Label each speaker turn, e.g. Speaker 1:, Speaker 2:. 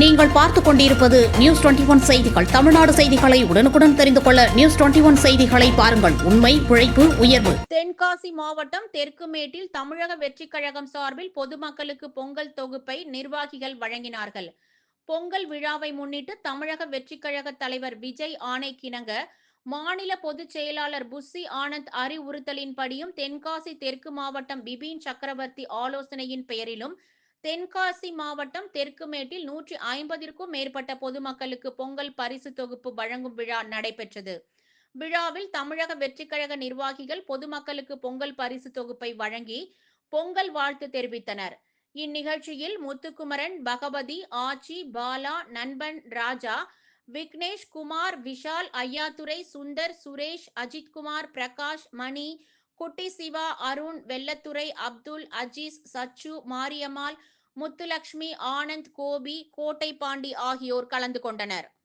Speaker 1: நீங்கள் பார்த்துக் கொண்டிருப்பது நியூஸ் டுவெண்டி ஒன் செய்திகள். தமிழ்நாடு செய்திகளை உடனுக்குடன் தெரிந்து கொள்ள நியூஸ் டுவெண்டி ஒன் செய்திகளை பாருங்கள். உண்மை உழைப்பு உயர்வு.
Speaker 2: தென்காசி மாவட்டம் தெற்குமேட்டில் தமிழக வெற்றிக் கழகம் சார்பில் பொதுமக்களுக்கு பொங்கல் தொகுப்பை நிர்வாகிகள் வழங்கினார்கள். பொங்கல் விழாவை முன்னிட்டு தமிழக வெற்றிக் கழக தலைவர் விஜய் ஆணைக்கிணங்க மாநில பொதுச் செயலாளர் புஸ்ஸி ஆனந்த் அறிவுறுத்தலின்படியும் தென்காசி தெற்கு மாவட்டம் பிபின் சக்கரவர்த்தி ஆலோசனையின் பெயரிலும் தென்காசி மாவட்டம் தெற்குமேட்டில் நூற்றி ஐம்பதிற்கும் மேற்பட்ட பொதுமக்களுக்கு பொங்கல் பரிசு தொகுப்பு வழங்கும் விழா நடைபெற்றது. விழாவில் தமிழக வெற்றிக்கழக நிர்வாகிகள் பொதுமக்களுக்கு பொங்கல் பரிசு தொகுப்பை வழங்கி பொங்கல் வாழ்த்து தெரிவித்தனர். இந்நிகழ்ச்சியில் முத்துக்குமரன் பகவதி ஆச்சி பாலா நண்பன் ராஜா விக்னேஷ் குமார் விஷால் ஐயாத்துரை சுந்தர் சுரேஷ் அஜித்குமார் பிரகாஷ் மணி குட்டி சிவா அருண் வெள்ளத்துறை அப்துல் அஜீஸ் சச்சு மாரியம்மாள் முத்துலட்சுமி ஆனந்த் கோபி கோட்டை பாண்டி ஆகியோர் கலந்து கொண்டனர்.